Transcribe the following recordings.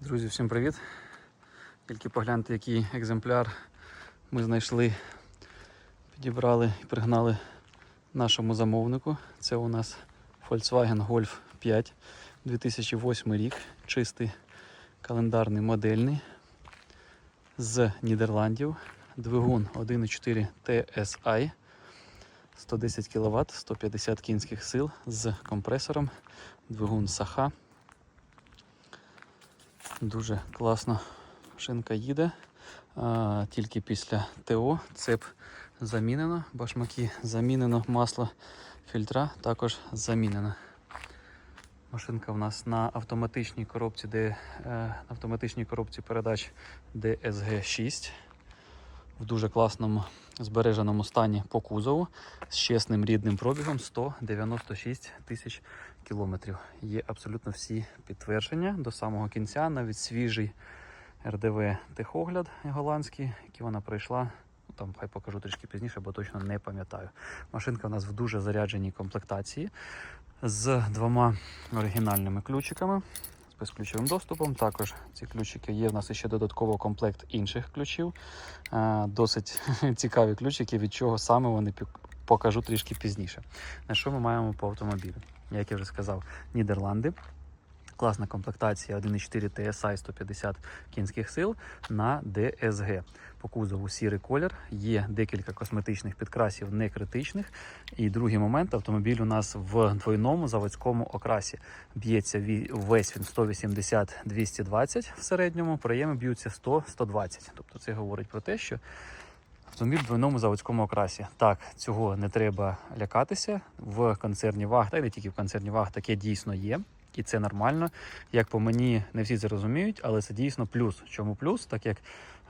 Друзі, всім привіт! Тільки погляньте, який екземпляр ми знайшли, підібрали і пригнали нашому замовнику. Це у нас Volkswagen Golf 5 2008 рік, чистий календарний модельний з Нідерландів. Двигун 1.4 TSI 110 кВт, 150 кінських сил з компресором. Двигун Саха. Дуже класно машинка їде. Тільки після ТО цеп замінено, башмаки замінено, масло фільтра також замінено. Машинка в нас на автоматичній коробці, де, е, автоматичній коробці передач DSG 6 в дуже класному збереженому стані по кузову з чесним рідним пробігом 196 тисяч кілометрів. Є абсолютно всі підтвердження до самого кінця, навіть свіжий РДВ техогляд голландський, який вона пройшла. Там хай покажу трішки пізніше, бо точно не пам'ятаю. Машинка у нас в дуже зарядженій комплектації з двома оригінальними ключиками з ключовим доступом. Також ці ключики є. В нас ще додатково комплект інших ключів. Е, Досить цікаві ключики, від чого саме вони покажу трішки пізніше. На що ми маємо по автомобілю? Як я вже сказав, Нідерланди. Класна комплектація 1.4 TSI 150 кінських сил на DSG. По кузову сірий колір, є декілька косметичних підкрасів не критичних. І другий момент автомобіль у нас в двойному заводському окрасі. Б'ється весь він 180-220 в середньому, проєми б'ються 100-120. Тобто це говорить про те, що Автомобіль в двойному заводському окрасі. Так, цього не треба лякатися. В концерні ВАГ, та й не тільки в концерні ВАГ, таке дійсно є. І це нормально. Як по мені, не всі це розуміють, але це дійсно плюс. Чому плюс? Так як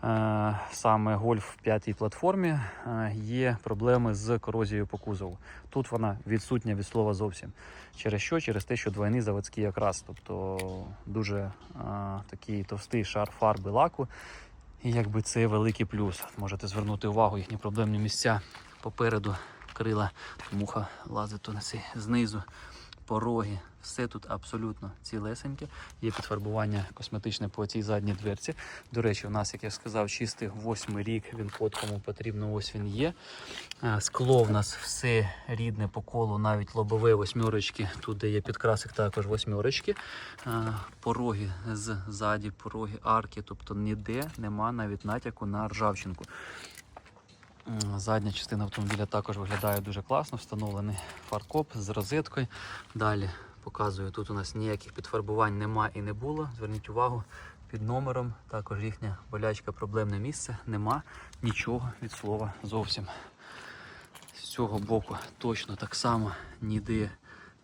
е, саме гольф в п'ятій платформі е, є проблеми з корозією по кузову. Тут вона відсутня від слова зовсім. Через що? Через те, що двойний заводський окрас, тобто дуже е, такий товстий шар фарби лаку. І якби це великий плюс. Можете звернути увагу їхні проблемні місця попереду крила, муха лазить то на цей знизу, пороги. Все тут абсолютно цілесеньке. Є підфарбування косметичне по цій задній дверці. До речі, у нас, як я сказав, чистий восьмий рік. Він код кому потрібно, ось він є. Е, Скло в нас все рідне по колу, навіть лобове восьмерочки. Тут, де є підкрасик, також восьмерочки. Е, Пороги ззаді, пороги арки, тобто ніде нема навіть натяку на ржавчинку. Задня частина автомобіля також виглядає дуже класно. Встановлений фаркоп з розеткою. Далі показую, тут у нас ніяких підфарбувань нема і не було. Зверніть увагу, під номером також їхня болячка, проблемне місце. Нема нічого від слова зовсім. З цього боку точно так само ніде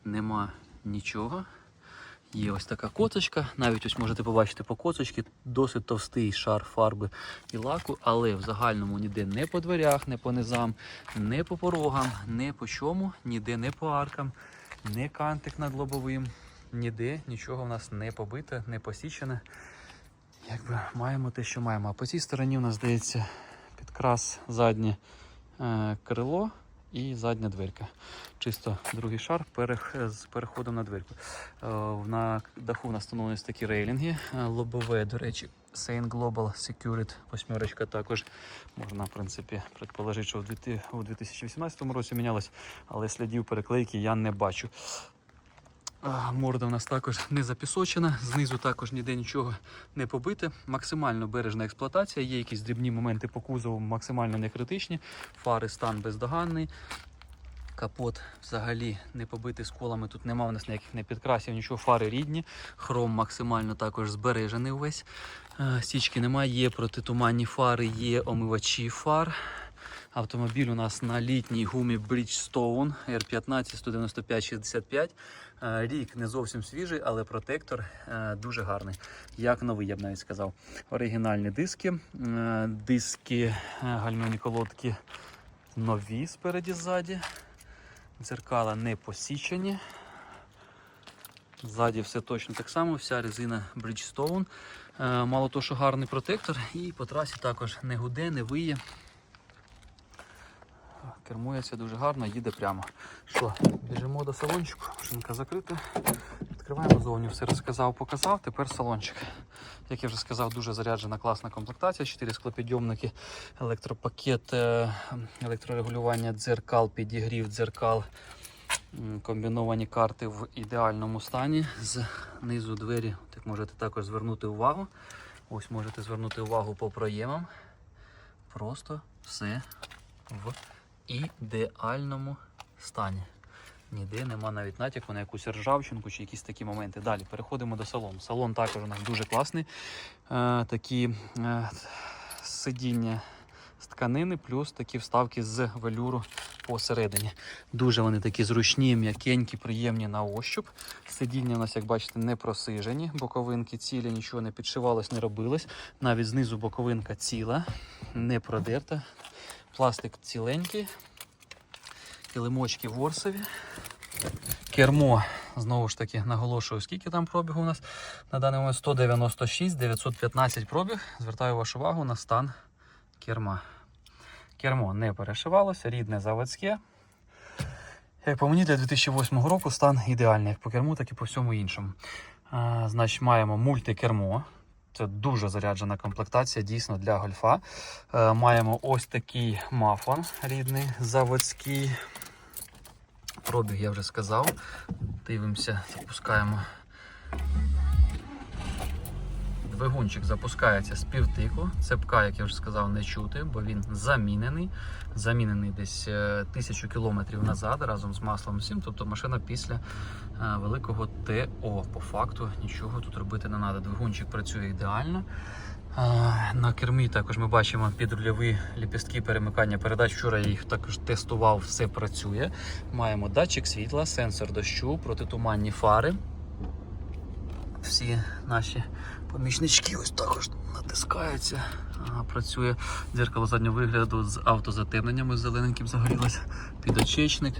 нема нічого. Є ось така коцочка. Навіть ось можете побачити по коцочці досить товстий шар фарби і лаку, але в загальному ніде не по дверях, не по низам, не по порогам, не по чому, ніде не по аркам, не кантик над лобовим, ніде нічого в нас не побите, не посічене. Якби маємо те, що маємо. А по цій стороні у нас здається підкрас заднє е, крило і задня дверка. Чисто другий шар перех- з переходом на дверку. Е, На даху встановлені такі рейлінги. Е, Лобове, до речі, Saint Global Secured восьмерочка також можна, в принципі, предположити, що в у 2018 році мінялось, але слідів переклейки я не бачу. Морда у нас також не запісочена, знизу також ніде нічого не побите. Максимально бережна експлуатація. Є якісь дрібні моменти по кузову, максимально не критичні. Фари стан бездоганний. Капот взагалі не побитий сколами. Тут нема у нас ніяких не підкрасів, нічого, фари рідні. Хром максимально також збережений увесь. Е, Січки немає, є протитуманні фари, є омивачі фар. Автомобіль у нас на літній гумі Bridgestone R15 195 65. Е, Рік не зовсім свіжий, але протектор е, дуже гарний. Як новий, я б навіть сказав. Оригінальні диски. Диски гальмівні колодки нові спереді ззаді. Дзеркала не посічені. Ззаді все точно так само, вся резина Bridgestone. Е, Мало того, що гарний протектор, і по трасі також не гуде, не виє. Кермується дуже гарно, їде прямо. Що, біжимо до салончику, машинка закрита. Відкриваємо зовні, все розказав, показав. Тепер салончик. Як я вже сказав, дуже заряджена класна комплектація. 4 склопідйомники, електропакет, е, електрорегулювання дзеркал, підігрів дзеркал. Комбіновані карти в ідеальному стані. Знизу двері, так можете також звернути увагу. Ось можете звернути увагу по проємам. Просто все в ідеальному стані. Ніде нема навіть натяку на якусь ржавчинку чи якісь такі моменти. Далі переходимо до салону. Салон також у нас дуже класний. Е, такі е, сидіння з тканини, плюс такі вставки з велюру посередині. Дуже вони такі зручні, м'якенькі, приємні на ощуп. Сидіння у нас, як бачите, не просижені. Боковинки цілі, нічого не підшивалось, не робилось. Навіть знизу боковинка ціла, не продерта. Пластик ціленький. Килимочки ворсові. Кермо, знову ж таки, наголошую, скільки там пробігу у нас. На даний момент 196, 915 пробіг. Звертаю вашу увагу на стан керма. Кермо не перешивалося, рідне заводське. Як по мені, для 2008 року стан ідеальний, як по керму, так і по всьому іншому. А, значить, маємо мультикермо. Це дуже заряджена комплектація, дійсно для гольфа. Е, маємо ось такий мафон рідний, заводський. Пробіг я вже сказав. Дивимося, запускаємо. Двигунчик запускається з півтику. Цепка, як я вже сказав, не чути, бо він замінений. Замінений десь е, тисячу кілометрів назад разом з маслом всім. Тобто машина після е, великого ТО. По факту нічого тут робити не треба. Двигунчик працює ідеально. На кермі також ми бачимо підрульові ліпістки перемикання передач. Вчора я їх також тестував, все працює. Маємо датчик світла, сенсор дощу, протитуманні фари. Всі наші помічнички ось також натискаються. Ага, працює дзеркало заднього вигляду з автозатемненнями зелененьким загорілося. Підочечник.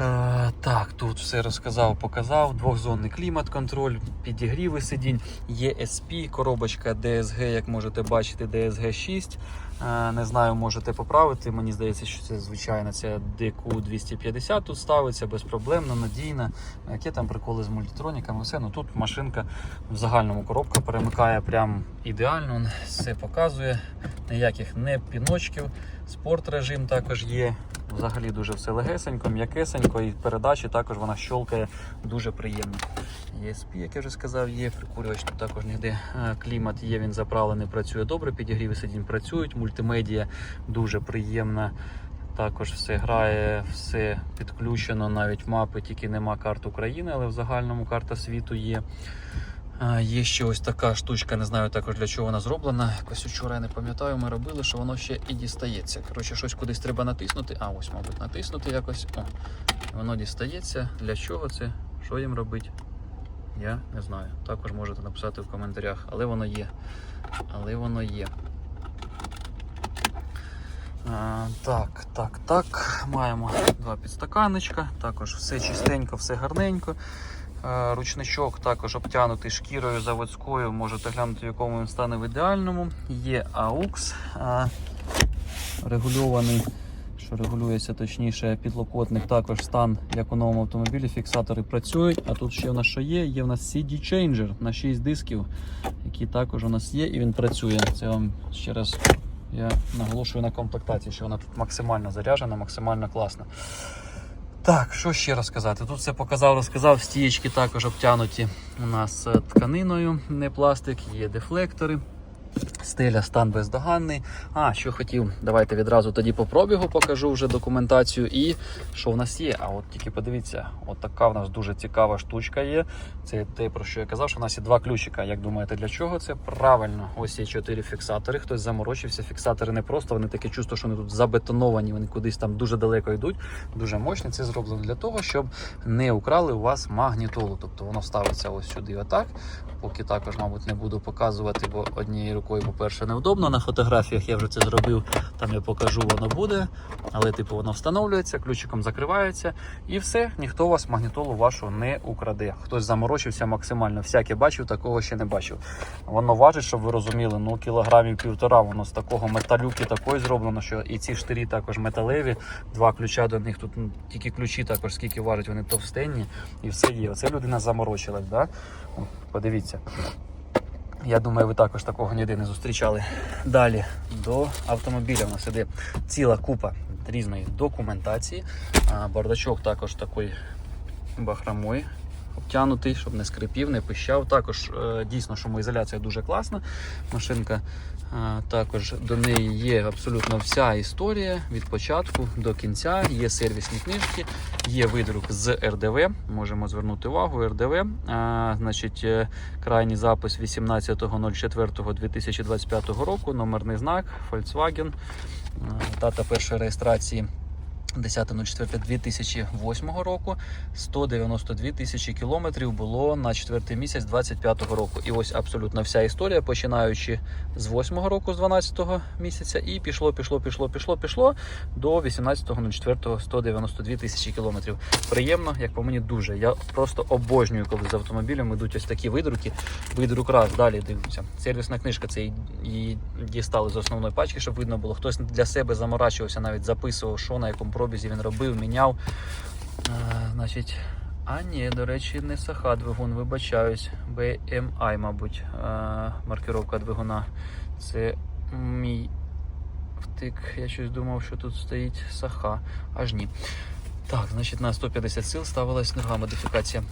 Е, так, тут все розказав, показав. Двохзонний клімат-контроль, підігріви сидінь, ESP, коробочка DSG, як можете бачити, DSG 6. Е, не знаю, можете поправити. Мені здається, що це звичайно це DQ250 тут ставиться безпроблемно, надійно. Які там приколи з мультитроніками, все. Ну тут машинка в загальному коробка перемикає прям ідеально, все показує. Ніяких не піночків. Спорт режим також є. Взагалі дуже все легесенько, м'якесенько, і передачі також вона щолкає дуже приємно. ESP, як я вже сказав, є. Прикурювач тут також ніде. Е, Клімат є, він заправлений, працює добре, підігріви сидінь працюють, мультимедія дуже приємна. Також все грає, все підключено, навіть мапи, тільки нема карт України, але в загальному карта світу є. Є ще ось така штучка, не знаю також для чого вона зроблена. Якось вчора я не пам'ятаю, ми робили, що воно ще і дістається. Коротше, щось кудись треба натиснути. А, ось, мабуть, натиснути якось. О, воно дістається. Для чого це? Що їм робити? Я не знаю. Також можете написати в коментарях, але воно є. Але воно є. А, так, так, так. Маємо два підстаканничка. Також все чистенько, все гарненько. Е, Ручничок також обтянутий шкірою заводською. Можете глянути, в якому він стане в ідеальному. Є AUX е, регульований, що регулюється точніше, підлокотник. Також стан, як у новому автомобілі, фіксатори працюють. А тут ще у нас що є? Є у нас CD Changer на 6 дисків, який також у нас є і він працює. Це вам ще раз я наголошую на комплектації, що вона тут максимально заряджена, максимально класна. Так, що ще розказати? Тут все показав, розказав. Стієчки також обтянуті у нас е, тканиною, не пластик, є дефлектори. Стиля стан бездоганний. А, що хотів, давайте відразу тоді по пробігу покажу вже документацію і що в нас є. А от тільки подивіться, от така в нас дуже цікава штучка є. Це те, про що я казав, що в нас є два ключика. Як думаєте, для чого це? Правильно, ось є чотири фіксатори. Хтось заморочився. Фіксатори не просто, вони таке чувство, що вони тут забетоновані, вони кудись там дуже далеко йдуть. Дуже мощні. Це зроблено для того, щоб не украли у вас магнітолу. Тобто воно ставиться ось сюди, отак. Поки також, мабуть, не буду показувати, бо однією рукою по-перше, невдобно. На фотографіях я вже це зробив, там я покажу, воно буде. Але, типу, воно встановлюється, ключиком закривається і все, ніхто вас магнітолу вашу не украде. Хтось заморочився максимально. Всяке бачив, такого ще не бачив. Воно важить, щоб ви розуміли, ну кілограмів півтора, воно з такого металюки такої зроблено, що і ці штирі також металеві, два ключа до них тут ну, тільки ключі також скільки важать, вони товстенні і все є. Оце людина заморочилась, да? Подивіться. Я думаю, ви також такого ніде не зустрічали. Далі до автомобіля у нас іде ціла купа різної документації. Бардачок також такий бахрамой обтянутий, щоб не скрипів, не пищав. Також е, дійсно шумоізоляція дуже класна. Машинка також до неї є абсолютно вся історія від початку до кінця. Є сервісні книжки, є видрук з РДВ. Можемо звернути увагу. РДВ, значить, е, крайній запис 18.04.2025 року, номерний знак Volkswagen, дата першої реєстрації. 10.04.2008 року 192 тисячі кілометрів було на четвертий місяць 25-го року. І ось абсолютно вся історія, починаючи з 8-го року, з 12-го місяця, і пішло, пішло, пішло, пішло, пішло до 18.04 192 тисячі кілометрів. Приємно, як по мені, дуже. Я просто обожнюю, коли з автомобілем йдуть ось такі видруки. Видрук раз далі дивимося. Сервісна книжка це її дістали з основної пачки, щоб видно було. Хтось для себе заморачувався, навіть записував, що на якому пробізі він робив, міняв. А, значить, а ні, до речі, не Саха двигун, вибачаюсь. BMI, мабуть, а, маркировка двигуна. Це мій втик. Я щось думав, що тут стоїть Саха. Аж ні. Так, значить, на 150 сил ставилась друга модифікація.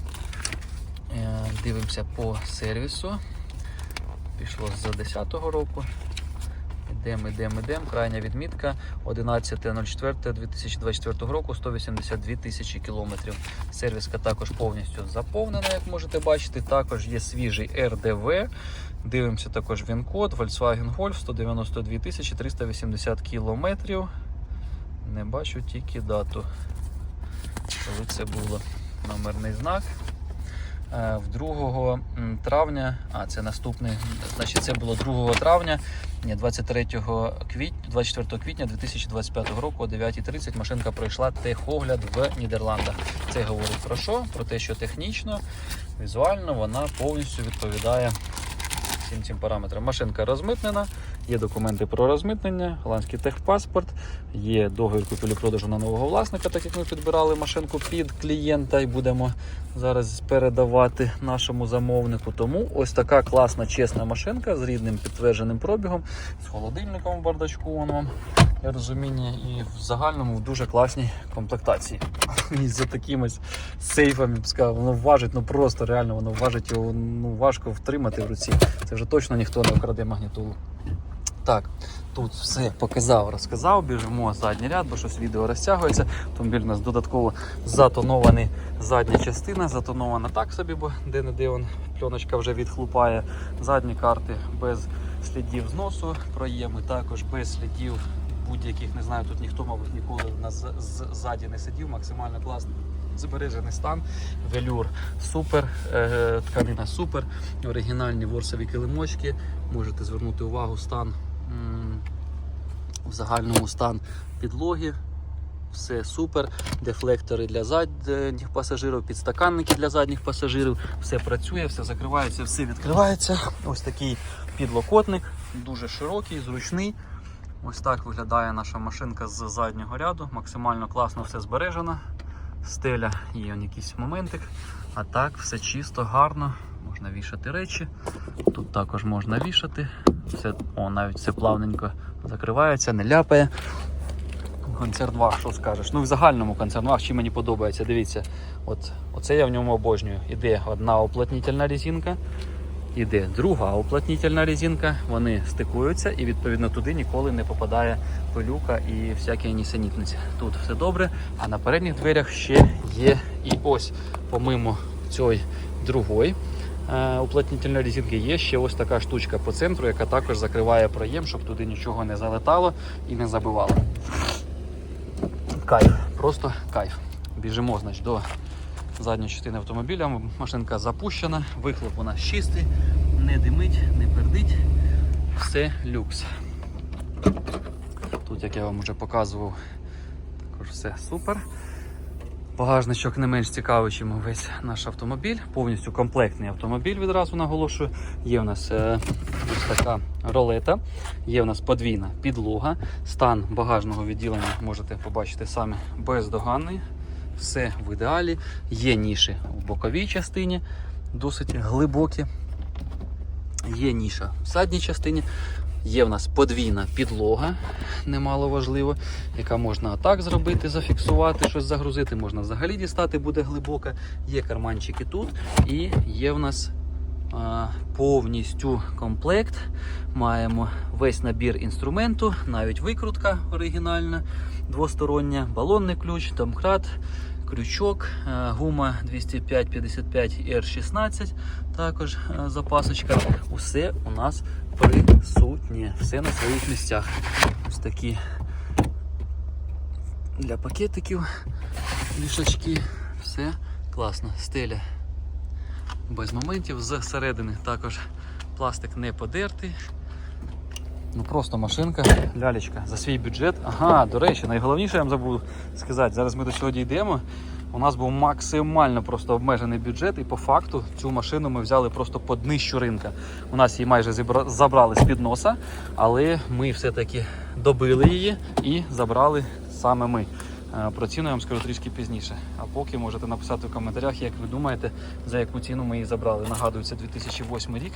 Е, Дивимося по сервісу. Пішло з 10-го року. Ідемо, ідемо, ідемо. Крайня відмітка 11.04.2024 року 182 тисячі кілометрів. Сервіска також повністю заповнена, як можете бачити. Також є свіжий РДВ. Дивимося також він-код Volkswagen Golf 192 тисячі 380 кілометрів. Не бачу тільки дату. Коли це було номерний знак. Е, В 2 травня, а це наступний, значить це було 2 травня, ні, 23 квітня, 24 квітня 2025 року о 9.30 машинка пройшла техогляд в Нідерландах. Це говорить про що? Про те, що технічно, візуально вона повністю відповідає всім цим параметрам. Машинка розмитнена, є документи про розмитнення, голландський техпаспорт, є договір купівлі-продажу на нового власника, так як ми підбирали машинку під клієнта і будемо зараз передавати нашому замовнику. Тому ось така класна, чесна машинка з рідним підтвердженим пробігом, з холодильником в бардачку. Воно вам для розуміння, і в загальному в дуже класній комплектації. І за такими сейфами, я сказав, воно важить, ну просто реально воно важить його ну, важко втримати в руці. Це вже точно ніхто не вкраде магнітолу. Так, тут все показав, розказав. Біжимо задній ряд, бо щось відео розтягується. Автомобіль у нас додатково затонований задня частина, затонована так собі, бо де-не-де пленочка вже відхлупає. Задні карти без слідів зносу, проєми також без слідів будь-яких, не знаю, тут ніхто, мабуть, ніколи з- ззаді не сидів, максимально класний. Збережений стан, велюр супер, е, тканина супер, оригінальні ворсові килимочки. Можете звернути увагу стан в загальному стан підлоги. Все супер. Дефлектори для задніх пасажирів, підстаканники для задніх пасажирів. Все працює, все закривається, все відкривається. Ось такий підлокотник, дуже широкий, зручний. Ось так виглядає наша машинка з заднього ряду. Максимально класно все збережено. Стеля є он якийсь моментик. А так, все чисто, гарно. Можна вішати речі. Тут також можна вішати. Все, о, навіть все плавненько закривається, не ляпає. Концерт що скажеш? Ну, в загальному концерт що мені подобається. Дивіться, от, оце я в ньому обожнюю. Іде одна уплотнительна резинка, іде друга уплотнительна резинка. Вони стикуються і відповідно туди ніколи не попадає пилюка і всякі нісенітниці. Тут все добре, а на передніх дверях ще є і ось, помимо цієї другої е, уплотнительної резинки, є ще ось така штучка по центру, яка також закриває проєм, щоб туди нічого не залетало і не забивало. Кайф, просто кайф. Біжимо значить, до задньої частини автомобіля. Машинка запущена, вихлоп у нас чистий, не димить, не пердить. все люкс. Тут, як я вам вже показував, також все супер. Багажничок не менш цікавий, ніж весь наш автомобіль. Повністю комплектний автомобіль відразу наголошую. Є в нас е, ось така ролета, є в нас подвійна підлога. Стан багажного відділення можете побачити самі бездоганний. Все в ідеалі. Є ніші в боковій частині, досить глибокі. Є ніша в задній частині. Є в нас подвійна підлога, немало важливо, яка можна так зробити, зафіксувати, щось загрузити, можна взагалі дістати, буде глибока. Є карманчики тут, і є в нас а, повністю комплект. Маємо весь набір інструменту, навіть викрутка оригінальна, двостороння, балонний ключ, домкрат, крючок, е, гума 205-55 R16, також е, запасочка. Усе у нас присутнє, все на своїх місцях. Ось такі для пакетиків, лішачки, все класно. Стеля без моментів зсередини також пластик не подертий. Ну просто машинка, лялечка за свій бюджет. Ага, до речі, найголовніше я вам забув сказати. Зараз ми до цього дійдемо. У нас був максимально просто обмежений бюджет, і по факту цю машину ми взяли просто по днищу ринка. У нас її майже забрали з під носа, але ми все-таки добили її і забрали саме ми. Е, Про ціну я вам скажу трішки пізніше. А поки можете написати в коментарях, як ви думаєте, за яку ціну ми її забрали. Нагадую, це 2008 рік.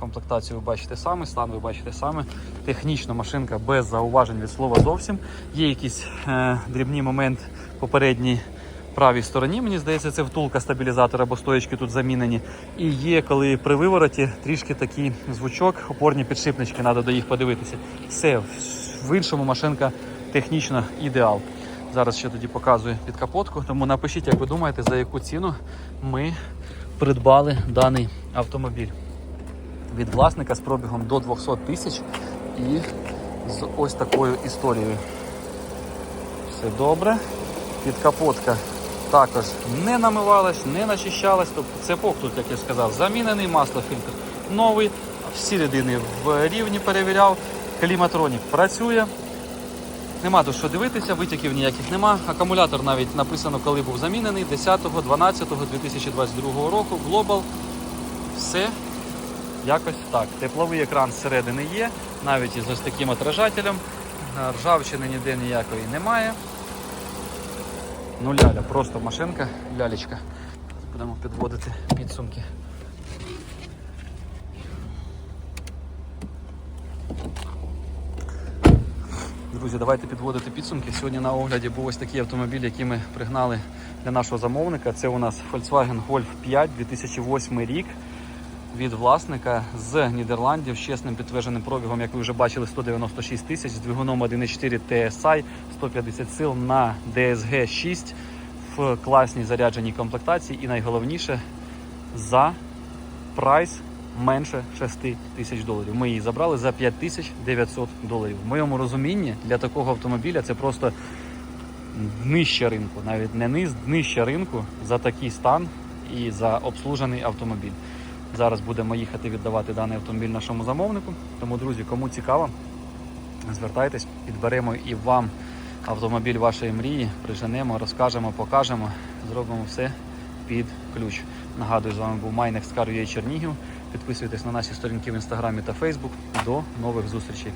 Комплектацію ви бачите самі, стан ви бачите самі. Технічна машинка без зауважень від слова зовсім. Є якісь е, дрібні моменти попередній правій стороні. Мені здається, це втулка стабілізатора, бо стоячки тут замінені. І є, коли при вивороті трішки такий звучок, опорні підшипнички, треба до їх подивитися. Все, в іншому машинка технічно ідеал. Зараз ще тоді показую під капотку. Тому напишіть, як ви думаєте, за яку ціну ми придбали даний автомобіль. Від власника з пробігом до 200 тисяч і з ось такою історією. Все добре. Підкапотка також не намивалась, не начищалась. Тобто цепок тут, як я сказав, замінений, маслофільтр новий, всі рідини в рівні перевіряв. Кліматронік працює. Нема тут що дивитися, витяків ніяких нема. Акумулятор навіть написано, коли був замінений 10.12.2022 року. Global. Все якось так. Тепловий екран зсередини є, навіть із ось таким отражателем. Ржавчини ніде ніякої немає. Ну ляля, просто машинка, лялечка. Будемо підводити підсумки. Друзі, давайте підводити підсумки. Сьогодні на огляді був ось такий автомобіль, який ми пригнали для нашого замовника. Це у нас Volkswagen Golf 5 2008 рік від власника з Нідерландів з чесним підтвердженим пробігом, як ви вже бачили, 196 тисяч з двигуном 1.4 TSI, 150 сил на DSG 6 в класній зарядженій комплектації. І найголовніше за прайс менше 6 тисяч доларів. Ми її забрали за 5900 доларів. В моєму розумінні для такого автомобіля це просто нижче ринку, навіть не низ, нижче ринку за такий стан і за обслужений автомобіль. Зараз будемо їхати віддавати даний автомобіль нашому замовнику. Тому, друзі, кому цікаво, звертайтесь, підберемо і вам автомобіль вашої мрії, приженемо, розкажемо, покажемо, зробимо все під ключ. Нагадую, з вами був Майнекс Car Чернігів. Підписуйтесь на наші сторінки в інстаграмі та Фейсбук. До нових зустрічей.